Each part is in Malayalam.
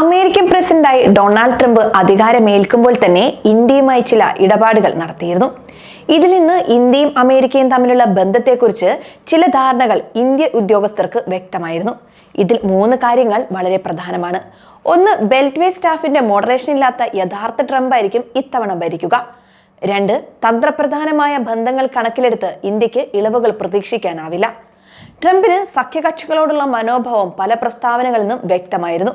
അമേരിക്കൻ പ്രസിഡന്റായി ഡൊണാൾഡ് ട്രംപ് അധികാരമേൽക്കുമ്പോൾ തന്നെ ഇന്ത്യയുമായി ചില ഇടപാടുകൾ നടത്തിയിരുന്നു. ഇതിൽ നിന്ന് ഇന്ത്യയും അമേരിക്കയും തമ്മിലുള്ള ബന്ധത്തെക്കുറിച്ച് ചില ധാരണകൾ ഇന്ത്യ ഉദ്യോഗസ്ഥർക്ക് വ്യക്തമായിരുന്നു. ഇതിൽ മൂന്ന് കാര്യങ്ങൾ വളരെ പ്രധാനമാണ്. ഒന്ന് ബെൽറ്റ് വേ സ്റ്റാഫിന്റെ മോഡറേഷൻ ഇല്ലാത്ത യഥാർത്ഥ ട്രംപ് ആയിരിക്കും ഇത്തവണ ഭരിക്കുക. രണ്ട് തന്ത്രപ്രധാനമായ ബന്ധങ്ങൾ കണക്കിലെടുത്ത് ഇന്ത്യയ്ക്ക് ഇളവുകൾ പ്രതീക്ഷിക്കാനാവില്ല. ട്രംപിന് സഖ്യകക്ഷികളോടുള്ള മനോഭാവം പല പ്രസ്താവനകളിൽ നിന്നും വ്യക്തമായിരുന്നു.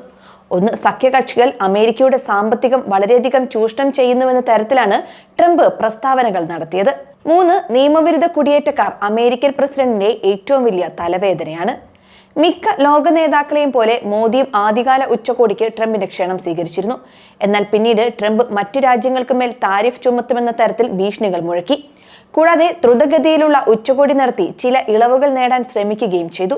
ഒന്ന് സഖ്യകക്ഷികൾ അമേരിക്കയുടെ സാമ്പത്തികം വളരെയധികം ചൂഷണം ചെയ്യുന്നുവെന്ന തരത്തിലാണ് ട്രംപ് പ്രസ്താവനകൾ നടത്തിയത്. മൂന്ന് നിയമവിരുദ്ധ കുടിയേറ്റക്കാർ അമേരിക്കൻ പ്രസിഡന്റിന്റെ ഏറ്റവും വലിയ തലവേദനയാണ്. മിക്ക ലോക നേതാക്കളെയും പോലെ മോദിയും ആദ്യകാല ഉച്ചകോടിക്ക് ട്രംപിന്റെ ക്ഷണം സ്വീകരിച്ചിരുന്നു. എന്നാൽ പിന്നീട് ട്രംപ് മറ്റു രാജ്യങ്ങൾക്ക് മേൽ താരിഫ് ചുമത്തുമെന്ന തരത്തിൽ ഭീഷണികൾ മുഴക്കി. കൂടാതെ ദ്രുതഗതിയിലുള്ള ഉച്ചകോടി നടത്തി ചില ഇളവുകൾ നേടാൻ ശ്രമിക്കുകയും ചെയ്തു.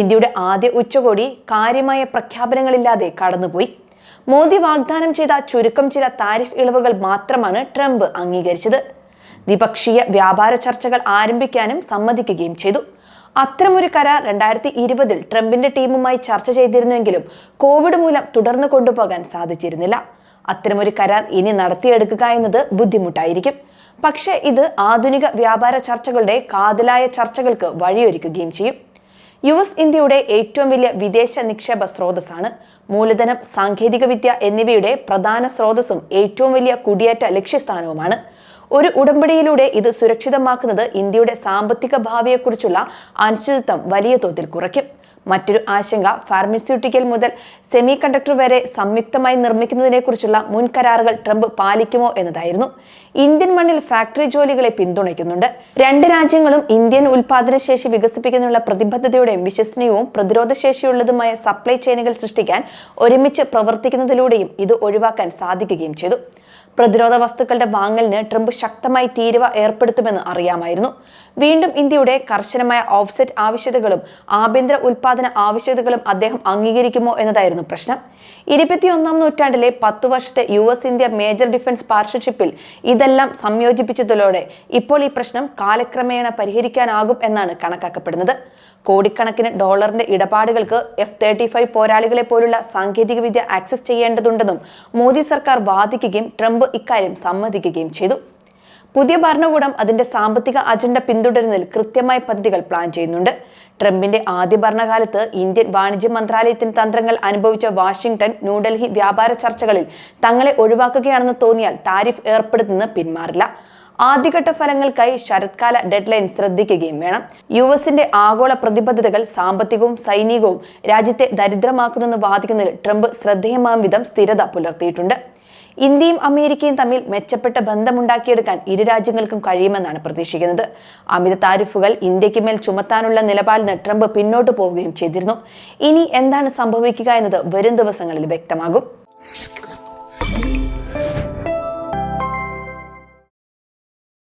ഇന്ത്യയുടെ ആദ്യ ഉച്ചകോടി കാര്യമായ പ്രഖ്യാപനങ്ങളില്ലാതെ കടന്നുപോയി. മോദി വാഗ്ദാനം ചെയ്ത ചുരുക്കം ചില താരിഫ് ഇളവുകൾ മാത്രമാണ് ട്രംപ് അംഗീകരിച്ചത്. ദ്വിപക്ഷീയ വ്യാപാര ചർച്ചകൾ ആരംഭിക്കാനും സമ്മതിക്കുകയും ചെയ്തു. അത്തരമൊരു കരാർ രണ്ടായിരത്തി ഇരുപതിൽ ട്രംപിന്റെ ടീമുമായി ചർച്ച ചെയ്തിരുന്നുവെങ്കിലും കോവിഡ് മൂലം തുടർന്നു കൊണ്ടുപോകാൻ സാധിച്ചിരുന്നില്ല. അത്തരമൊരു കരാർ ഇനി നടത്തിയെടുക്കുക എന്നത് ബുദ്ധിമുട്ടായിരിക്കും. പക്ഷേ ഇത് ആധുനിക വ്യാപാര ചർച്ചകളുടെ കാതലായ ചർച്ചകൾക്ക് വഴിയൊരുക്കുകയും ചെയ്യും. യു എസ് ഇന്ത്യയുടെ ഏറ്റവും വലിയ വിദേശ നിക്ഷേപ സ്രോതസ്സാണ് മൂലധനം സാങ്കേതികവിദ്യ എന്നിവയുടെ പ്രധാന സ്രോതസ്സും ഏറ്റവും വലിയ കുടിയേറ്റ ലക്ഷ്യസ്ഥാനവുമാണ്. ഒരു ഉടമ്പടിയിലൂടെ ഇത് സുരക്ഷിതമാക്കുന്നത് ഇന്ത്യയുടെ സാമ്പത്തിക ഭാവിയെക്കുറിച്ചുള്ള അനിശ്ചിതത്വം വലിയ തോതിൽ കുറയ്ക്കും. മറ്റൊരു ആശങ്ക ഫാർമസ്യൂട്ടിക്കൽ മുതൽ സെമി കണ്ടക്ടർ വരെ സംയുക്തമായി നിർമ്മിക്കുന്നതിനെക്കുറിച്ചുള്ള മുൻകരാറുകൾ ട്രംപ് പാലിക്കുമോ എന്നതായിരുന്നു. ഇന്ത്യൻ മണ്ണിൽ ഫാക്ടറി ജോലികളെ പിന്തുണയ്ക്കുന്നുണ്ട്. രണ്ട് രാജ്യങ്ങളും ഇന്ത്യൻ ഉൽപാദനശേഷി വികസിപ്പിക്കുന്നതിനുള്ള പ്രതിബദ്ധതയോടെയും വിശ്വസനീയവും പ്രതിരോധശേഷിയുള്ളതുമായ സപ്ലൈ ചെയിനുകൾ സൃഷ്ടിക്കാൻ ഒരുമിച്ച് പ്രവർത്തിക്കുന്നതിലൂടെയും ഇത് ഒഴിവാക്കാൻ സാധിക്കുകയും ചെയ്തു. പ്രതിരോധ വസ്തുക്കളുടെ വാങ്ങലിന് ട്രംപ് ശക്തമായി തീരുവ ഏർപ്പെടുത്തുമെന്ന് അറിയാമായിരുന്നു. വീണ്ടും ഇന്ത്യയുടെ കർശനമായ ഓഫ്സെറ്റ് ആവശ്യകതകളും ആഭ്യന്തര ഉൽപാദന ആവശ്യകതകളും അദ്ദേഹം അംഗീകരിക്കുമോ എന്നതായിരുന്നു പ്രശ്നം. ഇരുപത്തിയൊന്നാം നൂറ്റാണ്ടിലെ പത്തു വർഷത്തെ U S India major defence പാർട്ണർഷിപ്പിൽ ഇതെല്ലാം സംയോജിപ്പിച്ചതിലൂടെ ഇപ്പോൾ ഈ പ്രശ്നം കാലക്രമേണ പരിഹരിക്കാനാകും എന്നാണ് കണക്കാക്കപ്പെടുന്നത്. കോടിക്കണക്കിന് ഡോളറിന്റെ ഇടപാടുകൾക്ക് എഫ് തേർട്ടി ഫൈവ് പോരാളികളെ പോലുള്ള സാങ്കേതികവിദ്യ ആക്സസ് ചെയ്യേണ്ടതുണ്ടെന്നും മോദി സർക്കാർ വാദിക്കുകയും ട്രംപ് ഇക്കാര്യം സമ്മതിക്കുകയും ചെയ്തു. പുതിയ ഭരണകൂടം അതിന്റെ സാമ്പത്തിക അജണ്ട പിന്തുടരുന്നതിൽ കൃത്യമായ പദ്ധതികൾ പ്ലാൻ ചെയ്യുന്നുണ്ട്. ട്രംപിന്റെ ആദ്യ ഭരണകാലത്ത് ഇന്ത്യൻ വാണിജ്യ മന്ത്രാലയത്തിന് തന്ത്രങ്ങൾ അനുഭവിച്ച വാഷിംഗ്ടൺ ന്യൂഡൽഹി വ്യാപാര ചർച്ചകളിൽ തങ്ങളെ ഒഴിവാക്കുകയാണെന്ന് തോന്നിയാൽ താരിഫ് ഏർപ്പെടുത്തുന്നത് പിന്മാറില്ല. ആദ്യഘട്ട ഫലങ്ങൾക്കായി ശരത്കാല ഡെഡ്ലൈൻ ശ്രദ്ധിക്കുകയും വേണം. യു എസിന്റെ ആഗോള പ്രതിബദ്ധതകൾ സാമ്പത്തികവും സൈനികവും രാജ്യത്തെ ദരിദ്രമാക്കുന്നെന്ന് വാദിക്കുന്നതിൽ ട്രംപ് ശ്രദ്ധേയമാം വിധം സ്ഥിരത പുലർത്തിയിട്ടുണ്ട്. ഇന്ത്യയും അമേരിക്കയും തമ്മിൽ മെച്ചപ്പെട്ട ബന്ധമുണ്ടാക്കിയെടുക്കാൻ ഇരു രാജ്യങ്ങൾക്കും കഴിയുമെന്നാണ് പ്രതീക്ഷിക്കുന്നത്. അമിത താരിഫുകൾ ഇന്ത്യയ്ക്ക് മേൽ ചുമത്താനുള്ള നിലപാടിന് ട്രംപ് പിന്നോട്ട് പോവുകയും ചെയ്തിരുന്നു. ഇനി എന്താണ് സംഭവിക്കുക എന്നത് വരും ദിവസങ്ങളിൽ വ്യക്തമാകും.